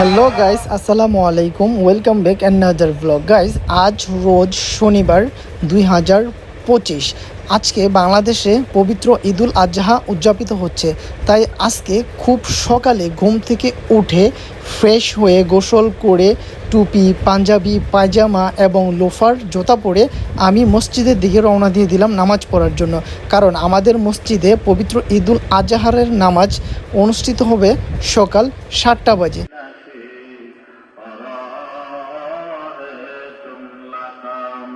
Hello guys আসসালামু আলাইকুম welcome back another vlog guys আজ রোজ শনিবার দুই হাজার পঁচিশ। আজকে বাংলাদেশে পবিত্র ঈদুল আজহা উদযাপিত হচ্ছে। তাই আজকে খুব সকালে ঘুম থেকে উঠে ফ্রেশ হয়ে গোসল করে টুপি, পাঞ্জাবি, পায়জামা এবং লোফার জুতা পরে আমি মসজিদের দিকে রওনা দিয়ে দিলাম নামাজ পড়ার জন্য। কারণ আমাদের মসজিদে পবিত্র ঈদুল আজহারের নামাজ অনুষ্ঠিত হবে সকাল সাতটা বাজে।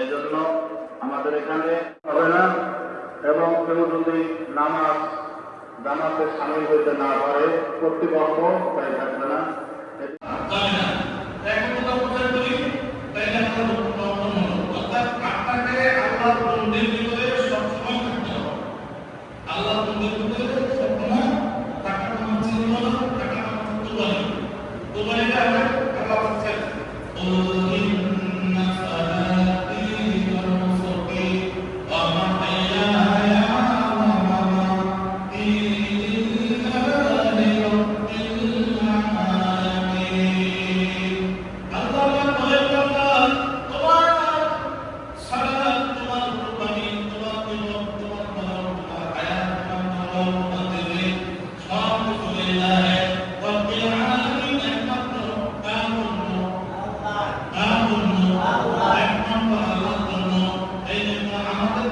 এই জন্য আমাদের এখানে হবে না এবং কেউ যদি নামাজ, জামাতে সামিল হইতে না পারে, কর্তৃপক্ষ তাই থাকবে না। আমাদের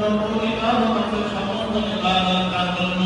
যত ইবাদত আছে সমস্ত ইবাদত তার জন্য